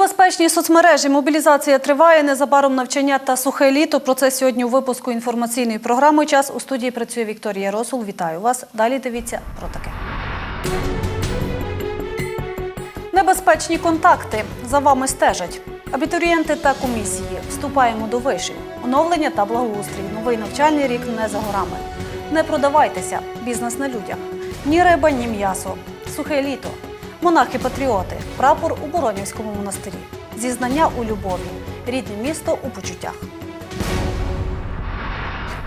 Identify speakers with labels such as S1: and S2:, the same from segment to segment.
S1: Небезпечні соцмережі, мобілізація триває, незабаром навчання та сухе літо. Про це сьогодні у випуску інформаційної програми «Час» у студії працює Вікторія Росул. Вітаю вас. Далі дивіться про таке. Небезпечні контакти. За вами стежать. Абітурієнти та комісії. Вступаємо до вишів. Оновлення та благоустрій. Новий навчальний рік не за горами. Не продавайтеся. Бізнес на людях. Ні риба, ні м'ясо. Сухе літо. Монахи-патріоти. Прапор у Боронівському монастирі. Зізнання у любові. Рідне місто у почуттях.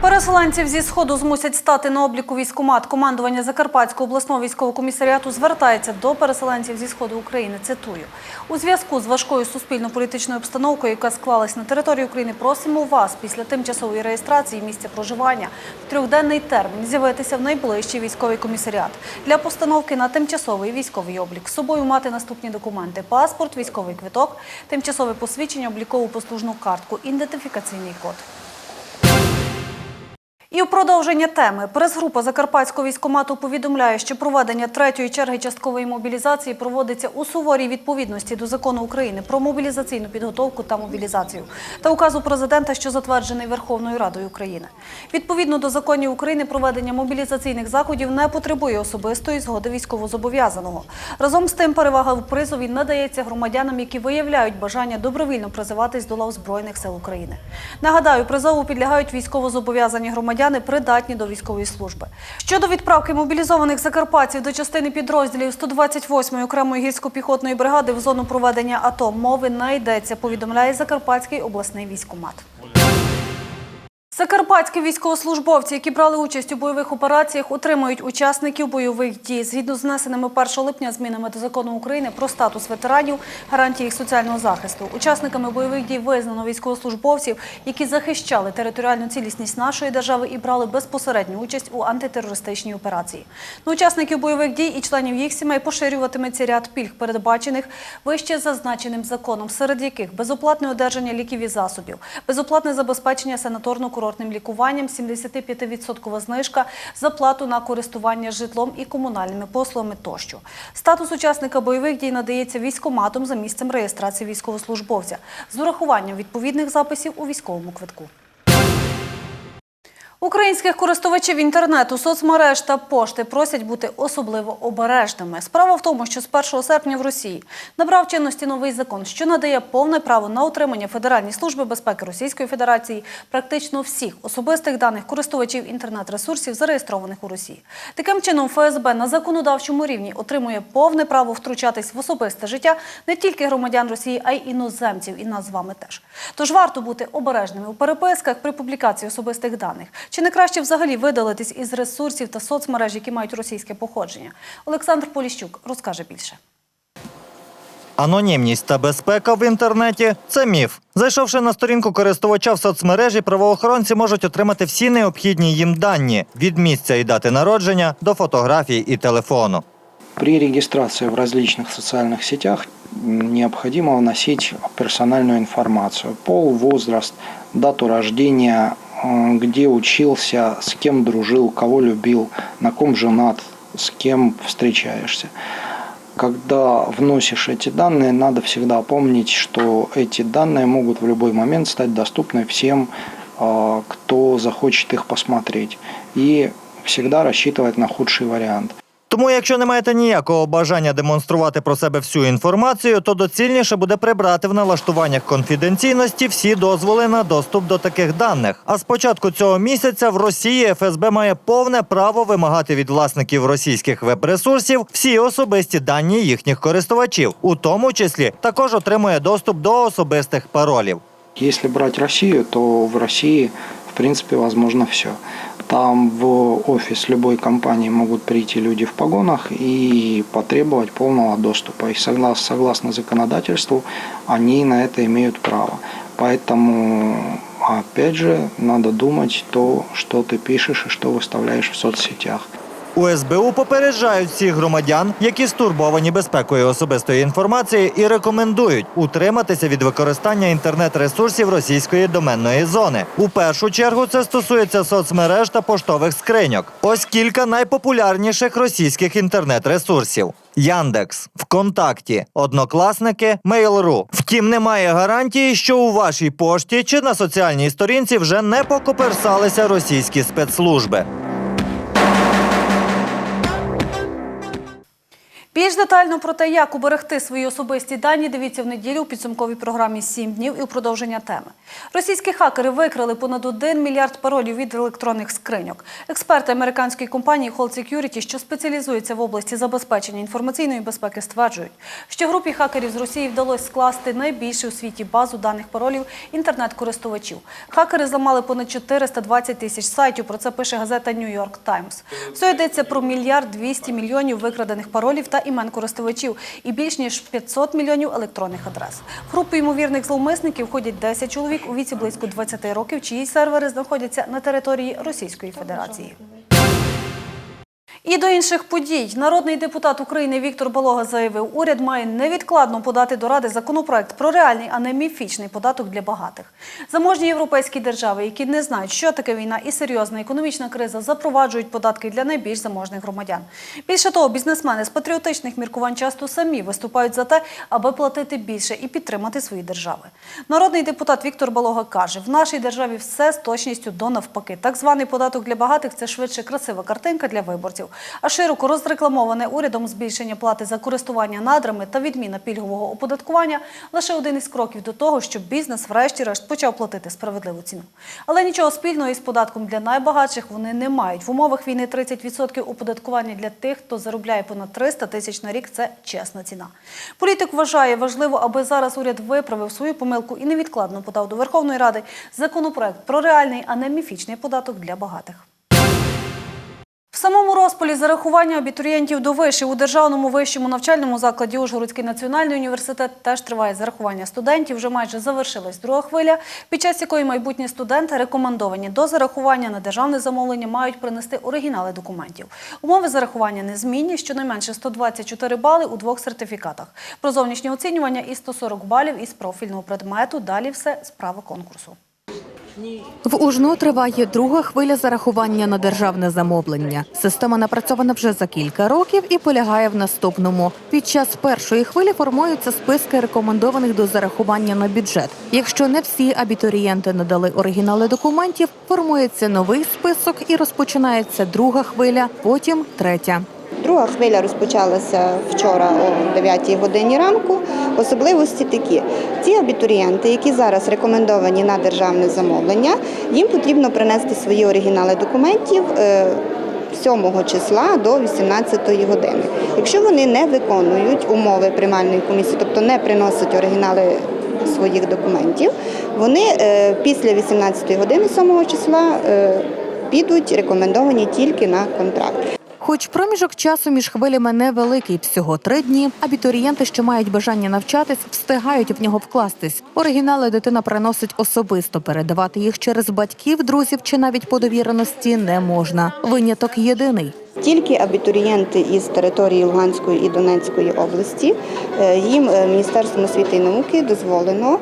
S1: Переселенців зі сходу змусять стати на обліку військкомат. Командування Закарпатського обласного військового комісаріату звертається до переселенців зі сходу України. Цитую у зв'язку з важкою суспільно-політичною обстановкою, яка склалась на території України. Просимо вас після тимчасової реєстрації місця проживання в трьохденний термін з'явитися в найближчий військовий комісаріат для постановки на тимчасовий військовий облік. З собою мати наступні документи: паспорт, військовий квиток, тимчасове посвідчення, облікову послужну картку, ідентифікаційний код. І в продовження теми прес-група Закарпатського військкомату повідомляє, що проведення третьої черги часткової мобілізації проводиться у суворій відповідності до закону України про мобілізаційну підготовку та мобілізацію та указу президента, що затверджений Верховною Радою України. Відповідно до законів України, проведення мобілізаційних заходів не потребує особистої згоди військовозобов'язаного. Разом з тим, перевага в призові надається громадянам, які виявляють бажання добровільно призиватись до лав Збройних сил України. Нагадаю, призову підлягають військовозобов'язані громадяни, придатні до військової служби. Щодо відправки мобілізованих закарпатців до частини підрозділів 128-ї окремої гірсько-піхотної бригади в зону проведення АТО мови не йдеться, повідомляє Закарпатський обласний військкомат. Закарпатські військовослужбовці, які брали участь у бойових операціях, отримують учасників бойових дій. Згідно з внесеними 1 липня змінами до закону України про статус ветеранів, гарантії їх соціального захисту. Учасниками бойових дій визнано військовослужбовців, які захищали територіальну цілісність нашої держави і брали безпосередню участь у антитерористичній операції. На учасників бойових дій і членів їх сімей поширюватиметься ряд пільг, передбачених вище зазначеним законом, серед яких безоплатне одержання ліків і засобів, безоплатне забезпечення санаторно-курортним лікуванням, 75% знижка за плату на користування житлом і комунальними послугами тощо. Статус учасника бойових дій надається військоматом за місцем реєстрації військовослужбовця з урахуванням відповідних записів у військовому квитку. Українських користувачів інтернету, соцмереж та пошти просять бути особливо обережними. Справа в тому, що з 1 серпня в Росії набрав чинності новий закон, що надає повне право на отримання Федеральній служби безпеки Російської Федерації практично всіх особистих даних користувачів інтернет-ресурсів, зареєстрованих у Росії. Таким чином, ФСБ на законодавчому рівні отримує повне право втручатись в особисте життя не тільки громадян Росії, а й іноземців, і нас з вами теж. Тож варто бути обережними у переписках при публікації особистих даних. Чи не краще взагалі видалитись із ресурсів та соцмереж, які мають російське походження? Олександр Поліщук розкаже більше.
S2: Анонімність та безпека в інтернеті це міф. Зайшовши на сторінку користувача в соцмережі, правоохоронці можуть отримати всі необхідні їм дані від місця і дати народження до фотографій і телефону.
S3: При регистрации в различных социальных сетях необходимо вносить персональную информацию. Пол, возраст, дату рождения, э, где учился, с кем дружил, кого любил, на ком женат, с кем встречаешься. Когда вносишь эти данные, надо всегда помнить, что эти данные могут в любой момент стать доступны всем, э, кто захочет их посмотреть. И всегда рассчитывать на худший вариант.
S2: Тому, якщо не маєте ніякого бажання демонструвати про себе всю інформацію, то доцільніше буде прибрати в налаштуваннях конфіденційності всі дозволи на доступ до таких даних. А з початку цього місяця в Росії ФСБ має повне право вимагати від власників російських веб-ресурсів всі особисті дані їхніх користувачів, у тому числі також отримує доступ до особистих паролів.
S3: Если брать Россию, то в России, в принципе, возможно все. Там в офис любой компании могут прийти люди в погонах и потребовать полного доступа. И согласно, согласно законодательству, они на это имеют право. Поэтому, опять же, надо думать то, что ты пишешь и что выставляешь в соцсетях.
S2: У СБУ попереджають всіх громадян, які стурбовані безпекою особистої інформації, і рекомендують утриматися від використання інтернет-ресурсів російської доменної зони. У першу чергу це стосується соцмереж та поштових скриньок. Ось кілька найпопулярніших російських інтернет-ресурсів. Яндекс, ВКонтакті, Однокласники, Mail.ru. Втім, немає гарантії, що у вашій пошті чи на соціальній сторінці вже не покоперсалися російські спецслужби.
S1: Більш детально про те, як уберегти свої особисті дані, дивіться в неділю у підсумковій програмі «7 днів і у продовження теми. Російські хакери викрали понад 1 мільярд паролів від електронних скриньок. Експерти американської компанії Hold Security, що спеціалізується в області забезпечення інформаційної безпеки, стверджують, що групі хакерів з Росії вдалося скласти найбільшу у світі базу даних паролів інтернет-користувачів. Хакери зламали понад 420 тисяч сайтів. Про це пише газета New York Times. Все йдеться про мільярд 200 мільйонів викрадених паролів та імен користувачів і більш ніж 500 мільйонів електронних адрес. В групу ймовірних зловмисників входять 10 чоловік у віці близько 20 років, чиї сервери знаходяться на території Російської Федерації. І до інших подій. Народний депутат України Віктор Балога заявив, уряд має невідкладно подати до Ради законопроект про реальний, а не міфічний податок для багатих. Заможні європейські держави, які не знають, що таке війна і серйозна економічна криза, запроваджують податки для найбільш заможних громадян. Більше того, бізнесмени з патріотичних міркувань часто самі виступають за те, аби платити більше і підтримати свої держави. Народний депутат Віктор Балога каже, в нашій державі все з точністю до навпаки. Так званий податок для багатих це швидше красива картинка для виборців. А широко розрекламоване урядом збільшення плати за користування надрами та відміна пільгового оподаткування лише один із кроків до того, щоб бізнес врешті-решт почав платити справедливу ціну. Але нічого спільного із податком для найбагатших вони не мають. В умовах війни 30% оподаткування для тих, хто заробляє понад 300 тисяч на рік це чесна ціна. Політик вважає важливо, аби зараз уряд виправив свою помилку і невідкладно подав до Верховної Ради законопроект про реальний, а не міфічний податок для багатих. Самому розпалі зарахування абітурієнтів до вишів у державному вищому навчальному закладі Ужгородський національний університет теж триває зарахування студентів. Вже майже завершилась друга хвиля, під час якої майбутні студенти рекомендовані до зарахування на державне замовлення мають принести оригінали документів. Умови зарахування незмінні, щонайменше 124 бали у двох сертифікатах. Про зовнішнє оцінювання і 140 балів із профільного предмету. Далі все справа конкурсу.
S4: В УЖНУ триває друга хвиля зарахування на державне замовлення. Система напрацьована вже за кілька років і полягає в наступному. Під час першої хвилі формуються списки рекомендованих до зарахування на бюджет. Якщо не всі абітурієнти надали оригінали документів, формується новий список і розпочинається друга хвиля, потім третя.
S5: Друга хвиля розпочалася вчора о 9 годині ранку. Особливості такі: ці абітурієнти, які зараз рекомендовані на державне замовлення, їм потрібно принести свої оригінали документів. е, 7 числа до 18 години. Якщо вони не виконують умови приймальної комісії, тобто не приносять оригінали своїх документів, вони е, після 18 години 7 числа е, підуть рекомендовані тільки на контракт.
S4: Хоч проміжок часу між хвилями невеликий, всього три дні. Абітурієнти, що мають бажання навчатись, встигають в нього вкластись. Оригінали дитина приносить особисто. Передавати їх через батьків, друзів чи навіть по довіреності не можна. Виняток єдиний.
S5: Тільки абітурієнти із території Луганської і Донецької області е, їм е, Міністерством освіти і науки дозволено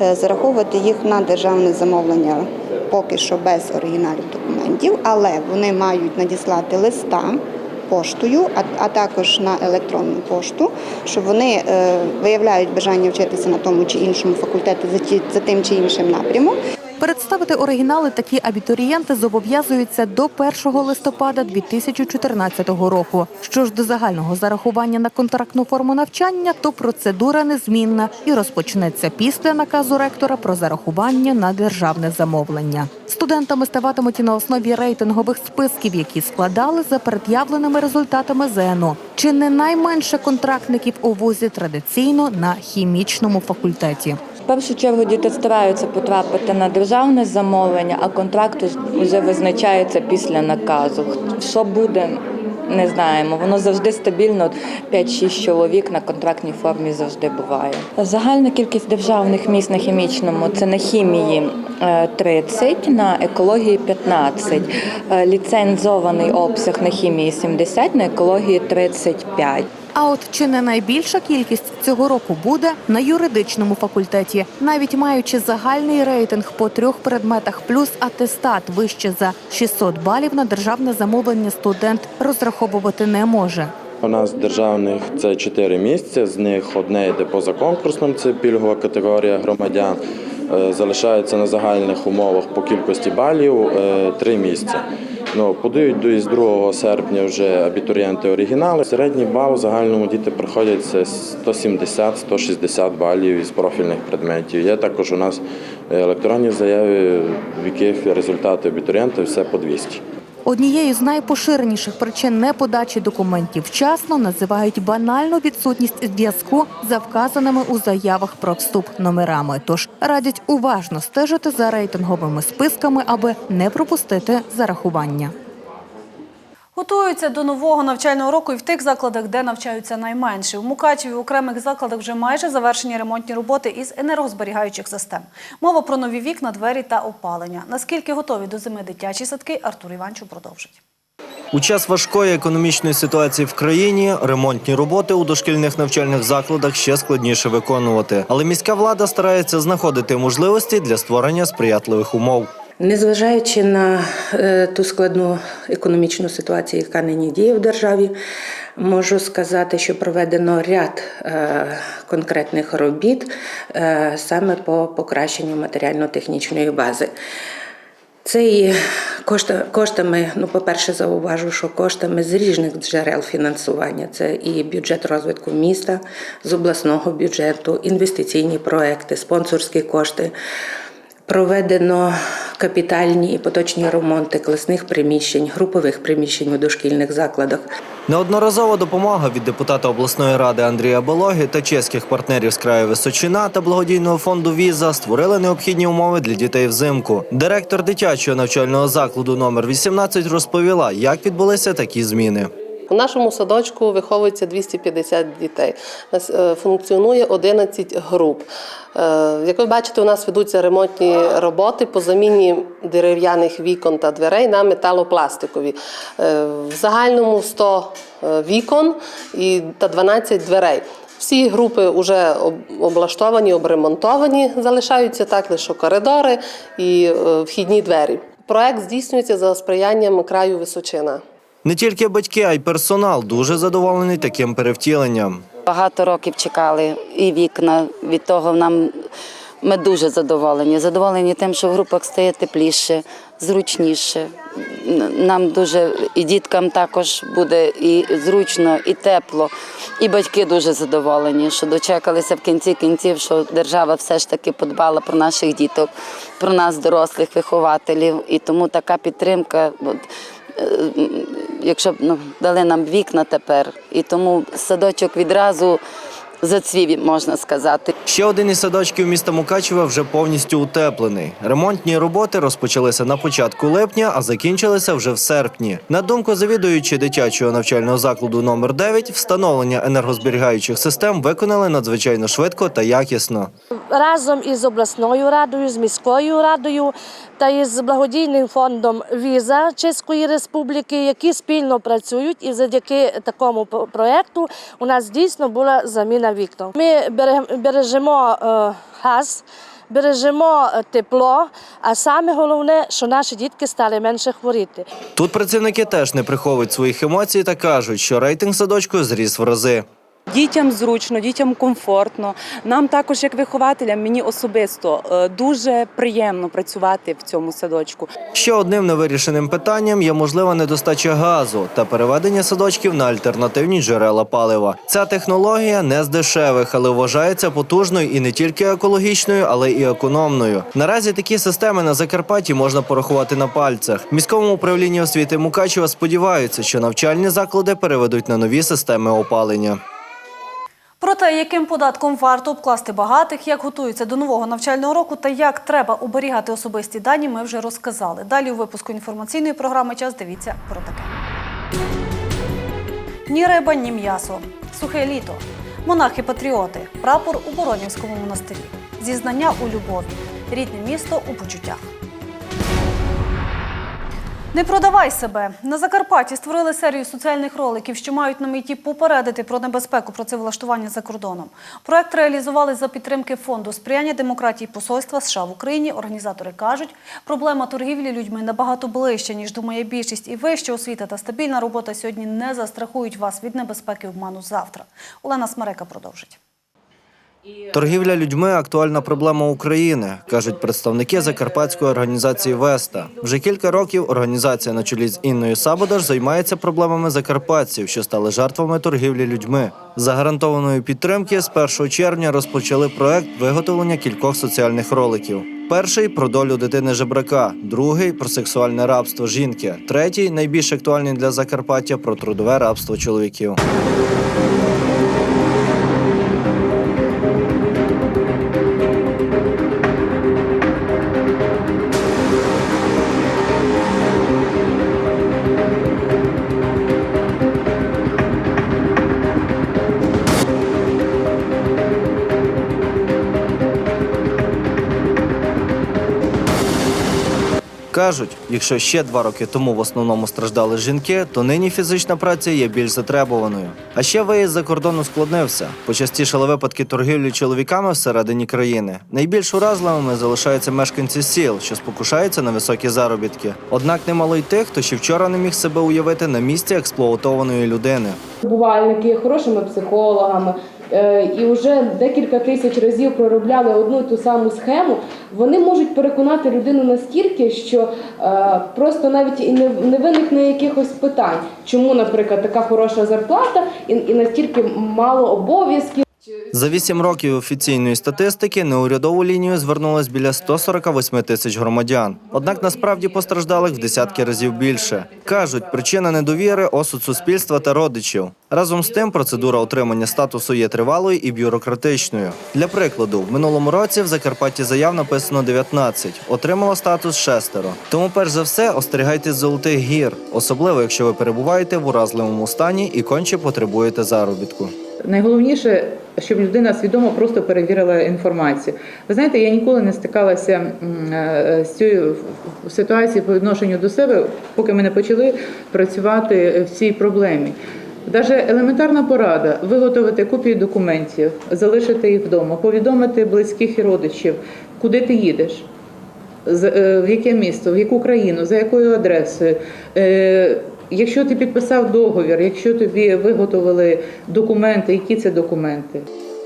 S5: зараховувати їх на державне замовлення поки що без оригіналів документів, але вони мають надіслати листа поштою, а, а також на електронну пошту, що вони е, виявляють бажання вчитися на тому чи іншому факультеті за, за тим чи іншим напрямом.
S4: Представити оригінали такі абітурієнти зобов'язуються до 1 листопада 2014 року. Що ж до загального зарахування на контрактну форму навчання, то процедура незмінна і розпочнеться після наказу ректора про зарахування на державне замовлення. Студентами ставатимуть і на основі рейтингових списків, які складали за пред'явленими результатами ЗНО. Чи не найменше контрактників у вузі традиційно на хімічному факультеті?
S6: Першу чергу діти стараються потрапити на державне замовлення, а контракт вже визначається після наказу. Що буде, не знаємо. Воно завжди стабільно. 5-6 чоловік на контрактній формі завжди буває. Загальна кількість державних місць на хімічному це на хімії е, 30, на екології 15, е, ліцензований обсяг на хімії 70, на екології 35.
S4: А от чи не найбільша кількість цього року буде на юридичному факультеті, навіть маючи загальний рейтинг по трьох предметах плюс атестат вище за 600 балів на державне замовлення студент розраховувати не може.
S7: У нас державних це чотири місця, з них одне йде поза конкурсним, це пільгова категорія громадян. Е, Залишається на загальних умовах по кількості балів е, три місця. Ну, подають до із 2 серпня вже абітурієнти оригінали. Середній бал в загальному діти проходять 170-160 балів із профільних предметів. Є також у нас електронні заяви, в яких результати абітурієнтів все по 200.
S4: Однією з найпоширеніших причин неподачі документів вчасно називають банальну відсутність зв'язку за вказаними у заявах про вступ номерами. Тож радять уважно стежити за рейтинговими списками, аби не пропустити зарахування.
S1: Готуються до нового навчального року і в тих закладах, де навчаються найменші. У Мукачеві в окремих закладах вже майже завершені ремонтні роботи із енергозберігаючих систем. Мова про нові вікна, двері та опалення. Наскільки готові до зими дитячі садки, Артур Іванчук продовжить.
S8: У час важкої економічної ситуації в країні ремонтні роботи у дошкільних навчальних закладах ще складніше виконувати. Але міська влада старається знаходити можливості для створення сприятливих умов.
S9: Незважаючи на е, ту складну економічну ситуацію, яка нині діє в державі, можу сказати, що проведено ряд е, конкретних робіт е, саме по покращенню матеріально-технічної бази. Це і кошта, коштами, ну, по-перше, зауважу, що коштами з різних джерел фінансування. Це і бюджет розвитку міста з обласного бюджету, інвестиційні проекти, спонсорські кошти. Проведено капітальні і поточні ремонти класних приміщень, групових приміщень у дошкільних закладах.
S8: Неодноразова допомога від депутата обласної ради Андрія Балоги та чеських партнерів з краю Височина та благодійного фонду Віза створили необхідні умови для дітей взимку. Директор дитячого навчального закладу номер 18 розповіла, як відбулися такі зміни.
S10: У нашому садочку виховується 250 дітей. Е, функціонує 11 груп. Е, Як ви бачите, у нас ведуться ремонтні роботи по заміні дерев'яних вікон та дверей на металопластикові. Е, В загальному 100 вікон та 12 дверей. Всі групи вже облаштовані, обремонтовані, залишаються так лише коридори і вхідні двері. Проект здійснюється за сприянням краю Височина.
S8: Не тільки батьки, а й персонал дуже задоволений таким перевтіленням.
S11: Багато років чекали і вікна. Від того нам ми дуже задоволені. Задоволені тим, що в групах стає тепліше, зручніше. Нам дуже і діткам також буде і зручно, і тепло. І батьки дуже задоволені, що дочекалися в кінці кінців, що держава все ж таки подбала про наших діток, про нас, дорослих вихователів. І тому така підтримка. Е, якщо б ну, дали нам вікна тепер, і тому садочок відразу зацвів, можна сказати.
S8: Ще один із садочків міста Мукачева вже повністю утеплений. Ремонтні роботи розпочалися на початку липня, а закінчилися вже в серпні. На думку завідуючи дитячого навчального закладу номер 9 встановлення енергозберігаючих систем виконали надзвичайно швидко та якісно.
S12: разом із обласною радою, з міською радою та із благодійним фондом Віза Чеської Республіки, які спільно працюють, і завдяки такому проекту у нас дійсно була заміна вікон. Ми бере- бережемо е, газ. Бережемо е, тепло, а саме головне, що наші дітки стали менше хворіти.
S8: Тут працівники теж не приховують своїх емоцій та кажуть, що рейтинг садочку зріс в рази.
S13: Дітям зручно, дітям комфортно. Нам також, як вихователям, мені особисто е, дуже приємно працювати в цьому садочку.
S8: Ще одним невирішеним питанням є можлива недостача газу та переведення садочків на альтернативні джерела палива. Ця технологія не з дешевих, але вважається потужною і не тільки екологічною, але і економною. Наразі такі системи на Закарпатті можна порахувати на пальцях. В міському управлінні освіти Мукачева сподіваються, що навчальні заклади переведуть на нові системи опалення.
S1: Про те, яким податком варто обкласти багатих, як готуються до нового навчального року та як треба оберігати особисті дані, ми вже розказали. Далі у випуску інформаційної програми час дивіться про таке. Ні риба, ні м'ясо. Сухе літо. Монахи-патріоти. Прапор у Боронівському монастирі. Зізнання у любові. Рідне місто у почуттях. Не продавай себе на Закарпатті. Створили серію соціальних роликів, що мають на меті попередити про небезпеку працевлаштування за кордоном. Проект реалізували за підтримки фонду сприяння демократії посольства США в Україні. Організатори кажуть, проблема торгівлі людьми набагато ближче ніж думає більшість. І вища освіта та стабільна робота сьогодні не застрахують вас від небезпеки обману завтра. Олена Смерека продовжить.
S8: Торгівля людьми актуальна проблема України, кажуть представники закарпатської організації Веста. Вже кілька років організація на чолі з Інною Сабодаш займається проблемами закарпатців, що стали жертвами торгівлі людьми. За гарантованої підтримки з 1 червня розпочали проект виготовлення кількох соціальних роликів. Перший про долю дитини жебрака, другий про сексуальне рабство жінки, третій найбільш актуальний для Закарпаття про трудове рабство чоловіків. Кажуть, якщо ще два роки тому в основному страждали жінки, то нині фізична праця є більш затребуваною. А ще виїзд за кордон ускладнився. Почастішали випадки торгівлі чоловіками всередині країни. Найбільш уразливими залишаються мешканці сіл, що спокушаються на високі заробітки. Однак немало й тих, хто ще вчора не міг себе уявити на місці експлуатованої людини.
S14: Бувальники хорошими психологами. Е, І вже декілька тисяч разів проробляли одну ту саму схему, вони можуть переконати людину настільки, що е, просто навіть і не, не виникне якихось питань, чому, наприклад, така хороша зарплата і настільки мало обов'язків.
S8: За вісім років офіційної статистики на урядову лінію звернулось біля 148 тисяч громадян. Однак насправді постраждалих в десятки разів більше. Кажуть, причина недовіри осуд суспільства та родичів. Разом з тим, процедура отримання статусу є тривалою і бюрократичною. Для прикладу, в минулому році в Закарпатті заяв написано 19, отримало статус шестеро. Тому, перш за все, остерігайтесь золотих гір, особливо якщо ви перебуваєте в уразливому стані і конче потребуєте заробітку.
S15: Найголовніше, щоб людина свідомо просто перевірила інформацію. Ви знаєте, я ніколи не стикалася е, з цією ситуацією по відношенню до себе, поки ми не почали працювати в цій проблемі. Даже елементарна порада виготовити копії документів, залишити їх вдома, повідомити близьких і родичів, куди ти їдеш, е, в яке місто, в яку країну, за якою адресою. Якщо ти підписав договір, якщо тобі виготовили документи, які це документи?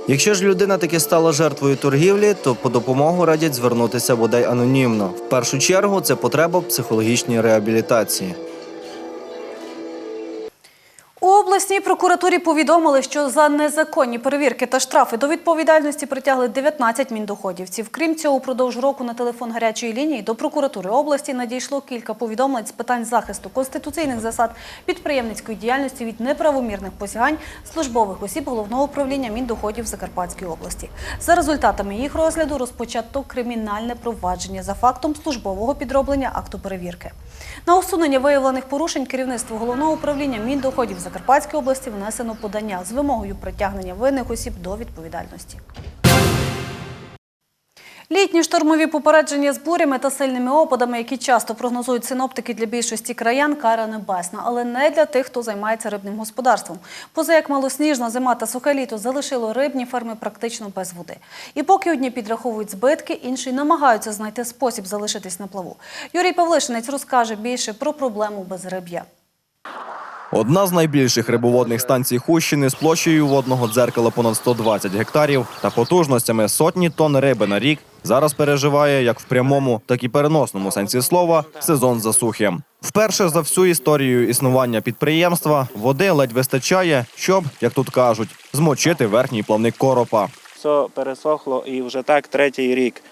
S8: Якщо ж людина таки стала жертвою торгівлі, то по допомогу радять звернутися бодай анонімно. В першу чергу це потреба психологічної реабілітації.
S1: Обласній прокуратурі повідомили, що за незаконні перевірки та штрафи до відповідальності притягли 19 міндоходівців. Крім цього, упродовж року на телефон гарячої лінії до прокуратури області надійшло кілька повідомлень з питань захисту конституційних засад підприємницької діяльності від неправомірних посягань службових осіб головного управління міндоходів Закарпатської області. За результатами їх розгляду розпочато кримінальне провадження за фактом службового підроблення акту перевірки. На усунення виявлених порушень керівництво головного управління Міндоходів Закарпатської області внесено подання з вимогою притягнення винних осіб до відповідальності. Літні штормові попередження з бурями та сильними опадами, які часто прогнозують синоптики для більшості краян, кара небесна, але не для тих, хто займається рибним господарством. Поза як малосніжна зима та сухе літо залишило рибні ферми практично без води. І поки одні підраховують збитки, інші намагаються знайти спосіб залишитись на плаву. Юрій Павлишинець розкаже більше про проблему безриб'я.
S16: Одна з найбільших рибоводних станцій Хущини з площею водного дзеркала понад 120 гектарів та потужностями сотні тонн риби на рік зараз переживає як в прямому, так і переносному сенсі слова сезон засухи. Вперше за всю історію існування підприємства води ледь вистачає, щоб, як тут кажуть, змочити верхній плавник коропа.
S17: Все пересохло і вже так третій рік.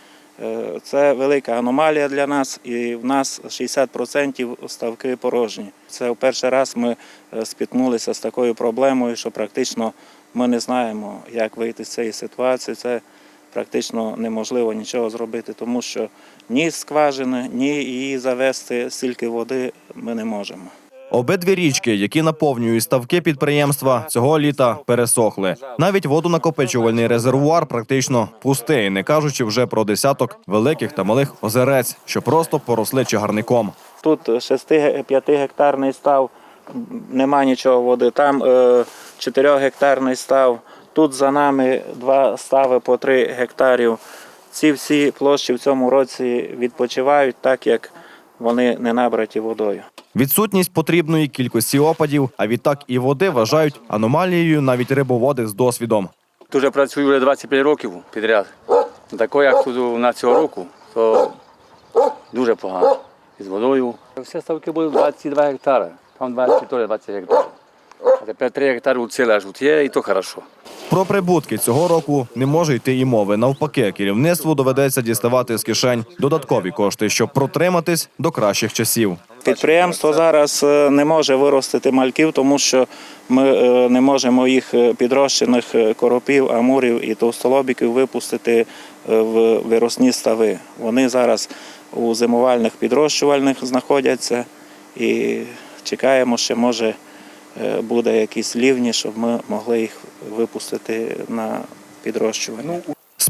S17: Е, Це велика аномалія для нас, і в нас 60% ставки порожні. Це в перший раз ми е, спіткнулися з такою проблемою, що практично ми не знаємо, як вийти з цієї ситуації. Це практично неможливо нічого зробити, тому що ні скважини, ні її завести стільки води ми не можемо.
S16: Обидві річки, які наповнюють ставки підприємства, цього літа пересохли. Навіть водонакопичувальний резервуар практично пустий, не кажучи вже про десяток великих та малих озерець, що просто поросли чагарником.
S17: тут 6-5 гектарний став, нема нічого води. Там 4 гектарний став. Тут за нами два стави по 3 гектарів. Ці всі площі в цьому році відпочивають так, як вони не набраті водою.
S16: Відсутність потрібної кількості опадів, а відтак і води вважають аномалією навіть рибоводи з досвідом.
S18: Тут вже працюю вже 25 років підряд. Тако, як тут на цього року, то дуже погано. Із водою. Всі ставки були 22 гектари, там 20 20 гектарів. А тепер 3 гектари уціле аж тут є, і то хорошо.
S16: Про прибутки цього року не може йти і мови. Навпаки, керівництву доведеться діставати з кишень додаткові кошти, щоб протриматись до кращих часів.
S17: Підприємство зараз е, не може виростити мальків, тому що ми е, не можемо їх е, підрощених коропів, амурів і товстолобіків випустити в виросні стави. Вони зараз у зимувальних підрощувальних знаходяться і чекаємо, що може буде якісь лівні, щоб ми могли їх випустити на підрощування.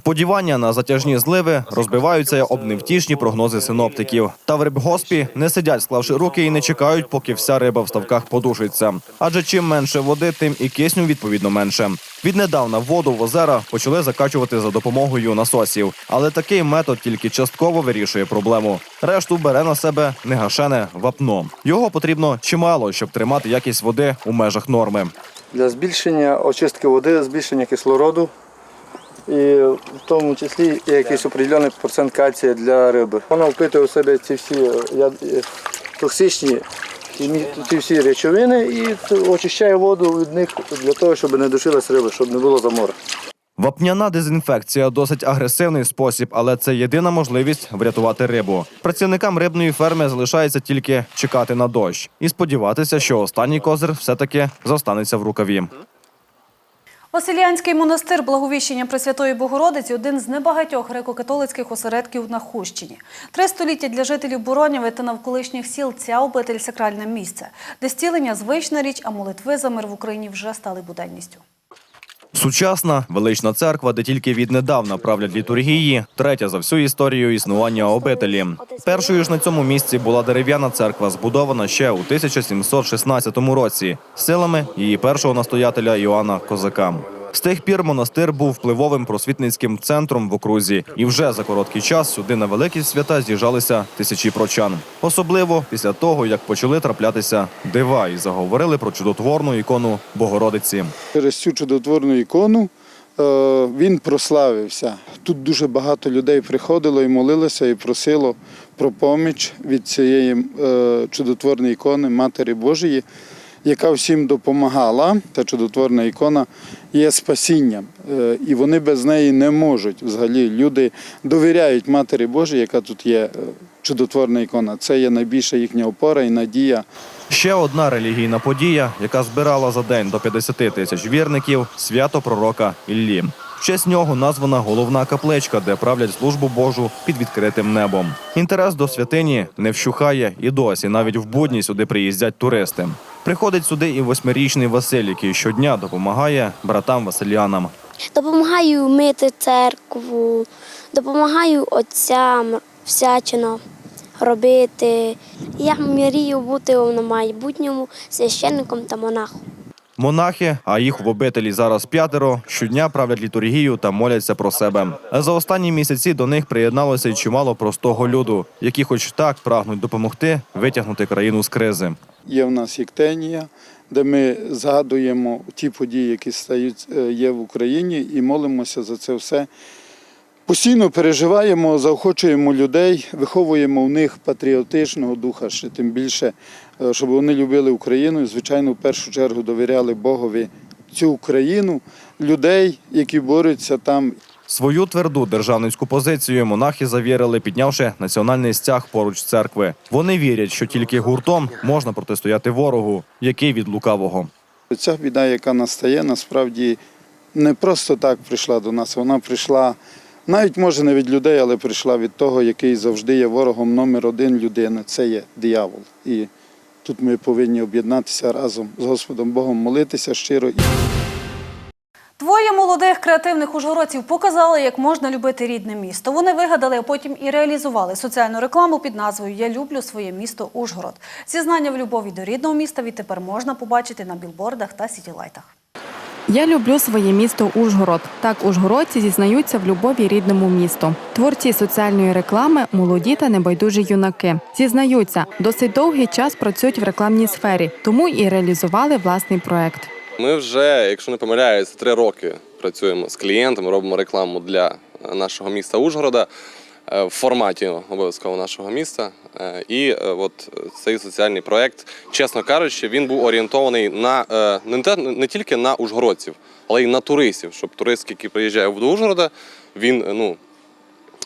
S16: Сподівання на затяжні зливи розбиваються об невтішні прогнози синоптиків. Та в рибгоспі не сидять, склавши руки, і не чекають, поки вся риба в ставках подушиться. Адже чим менше води, тим і кисню відповідно менше. Віднедавна воду в озера почали закачувати за допомогою насосів, але такий метод тільки частково вирішує проблему. Решту бере на себе негашене вапно. Його потрібно чимало, щоб тримати якість води у межах норми.
S19: для збільшення очистки води, збільшення кислороду і в тому числі і якийсь определений процент кальція для риби. Вона впитує у себе ці всі е, токсичні ці- всі речовини і очищає воду від них для того, щоб не душилась риба, щоб не було замора.
S16: Вапняна дезінфекція досить агресивний спосіб, але це єдина можливість врятувати рибу. Працівникам рибної ферми залишається тільки чекати на дощ і сподіватися, що останній козир все-таки зостанеться в рукаві.
S1: Василянський монастир Благовіщення Пресвятої Богородиці один з небагатьох греко-католицьких осередків на Хущині. Три століття для жителів Буронєви та навколишніх сіл ця обитель сакральне місце, де стілення звична річ, а молитви за мир в Україні вже стали буденністю.
S16: Сучасна велична церква, де тільки віднедавна правлять літургії, третя за всю історію існування обителі. Першою ж на цьому місці була дерев'яна церква, збудована ще у 1716 році силами її першого настоятеля Йоанна Козака. З тих пір монастир був впливовим просвітницьким центром в окрузі, і вже за короткий час сюди на великі свята з'їжджалися тисячі прочан. Особливо після того, як почали траплятися дива і заговорили про чудотворну ікону Богородиці.
S20: Через цю чудотворну ікону е, він прославився. Тут дуже багато людей приходило і молилося, і просило про поміч від цієї е, чудотворної ікони Матері Божої, яка всім допомагала. Та чудотворна ікона є спасінням, е, і вони без неї не можуть. Взагалі люди довіряють Матері Божій, яка тут є е, чудотворна ікона. Це є найбільша їхня опора і надія.
S16: Ще одна релігійна подія, яка збирала за день до 50 тисяч вірників свято пророка Іллі. В честь нього названа головна капличка, де правлять службу Божу під відкритим небом. Інтерес до святині не вщухає і досі. Навіть в будні сюди приїздять туристи. Приходить сюди і восьмирічний Василь, який щодня допомагає братам Василянам.
S21: Допомагаю мити церкву, допомагаю отцям всячину робити. Я мрію бути на майбутньому священником та монахом.
S16: Монахи, а їх в обителі зараз п'ятеро, щодня правлять літургію та моляться про себе. За останні місяці до них приєдналося й чимало простого люду, які, хоч так, прагнуть допомогти витягнути країну з кризи.
S20: Є в нас Єктенія, де ми згадуємо ті події, які стають е, є в Україні, і молимося за це все. Постійно переживаємо, заохочуємо людей, виховуємо в них патріотичного духа, ще тим більше, е, щоб вони любили Україну і, звичайно, в першу чергу довіряли Богові цю Україну, людей, які борються там.
S16: Свою тверду державницьку позицію монахи завірили, піднявши національний стяг поруч церкви. Вони вірять, що тільки гуртом можна протистояти ворогу, який від лукавого.
S20: Ця біда, яка настає, насправді не просто так прийшла до нас. Вона прийшла навіть може не від людей, але прийшла від того, який завжди є ворогом номер один людини. Це є диявол. І тут ми повинні об'єднатися разом з Господом Богом, молитися щиро.
S1: Двоє молодих креативних ужгородців показали, як можна любити рідне місто. Вони вигадали, а потім і реалізували соціальну рекламу під назвою Я люблю своє місто Ужгород. Зізнання в любові до рідного міста відтепер можна побачити на білбордах та сітілайтах.
S22: Я люблю своє місто Ужгород. Так ужгородці зізнаються в любові рідному місту. Творці соціальної реклами молоді та небайдужі юнаки. Зізнаються, досить довгий час працюють в рекламній сфері, тому і реалізували власний проект.
S23: Ми вже, якщо не помиляюсь, три роки працюємо з клієнтами, робимо рекламу для нашого міста Ужгорода е, в форматі обов'язково нашого міста. Е, І е, от цей соціальний проєкт, чесно кажучи, він був орієнтований на е, не тільки на ужгородців, але й на туристів, щоб турист, який приїжджає до Ужгорода, він е, ну,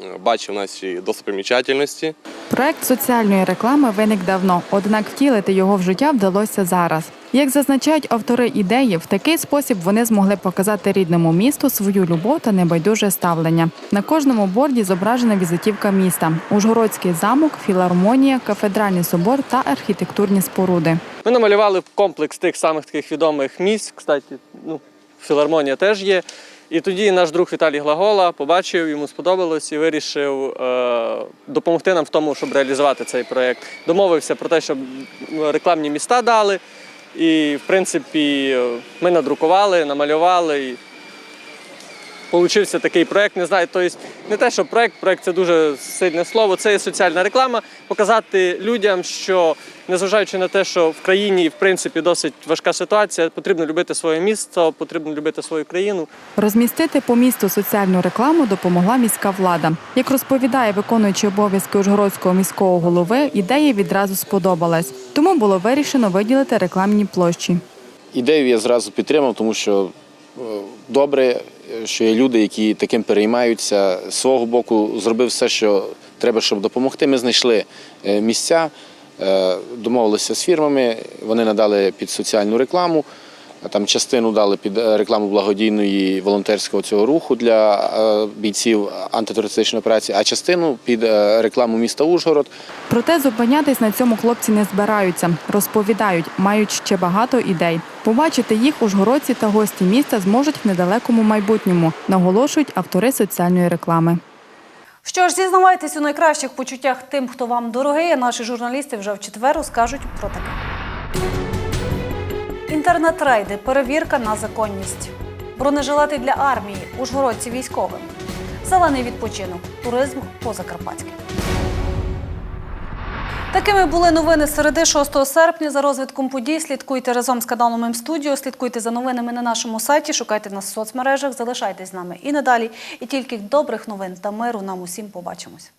S23: е, бачив наші достопримічательності.
S22: Проект соціальної реклами виник давно, однак втілити його в життя вдалося зараз. Як зазначають автори ідеї, в такий спосіб вони змогли показати рідному місту свою любов та небайдуже ставлення. На кожному борді зображена візитівка міста: Ужгородський замок, філармонія, кафедральний собор та архітектурні споруди.
S24: Ми намалювали комплекс тих самих таких відомих місць. Кстати, ну, філармонія теж є. І тоді наш друг Віталій Глагола побачив, йому сподобалось і вирішив е, допомогти нам в тому, щоб реалізувати цей проєкт. Домовився про те, щоб рекламні міста дали. І, в принципі, ми надрукували, намалювали. Получився такий проєкт. Не знаю, тобто не те, що проєкт, проєкт це дуже сильне слово. Це є соціальна реклама. Показати людям, що незважаючи на те, що в країні в принципі досить важка ситуація, потрібно любити своє місто, потрібно любити свою країну.
S22: Розмістити по місту соціальну рекламу допомогла міська влада. Як розповідає виконуючий обов'язки Ужгородського міського голови, ідея відразу сподобалась. Тому було вирішено виділити рекламні площі.
S25: Ідею я зразу підтримав, тому що е, добре, що є люди, які таким переймаються. З свого боку зробив все, що треба, щоб допомогти. Ми знайшли е, місця, е, домовилися з фірмами, вони надали під соціальну рекламу. А Там частину дали під е, рекламу благодійної волонтерського цього руху для е, бійців антитерористичної операції, а частину під е, рекламу міста Ужгород.
S22: Проте зупинятись на цьому хлопці не збираються. Розповідають, мають ще багато ідей. Побачити їх ужгородці та гості міста зможуть в недалекому майбутньому, наголошують автори соціальної реклами.
S1: Що ж, зізнавайтесь у найкращих почуттях тим, хто вам дорогий. а Наші журналісти вже в четвер розкажуть про таке. Інтернет-рейди, перевірка на законність. Бронежилети для армії, ужгородці військовим. Зелений відпочинок, туризм позакарпатський. Такими були новини середи 6 серпня. За розвитком подій слідкуйте разом з каналом М-студіо, слідкуйте за новинами на нашому сайті, шукайте нас в соцмережах, залишайтесь з нами і надалі. І тільки добрих новин та миру нам усім побачимось.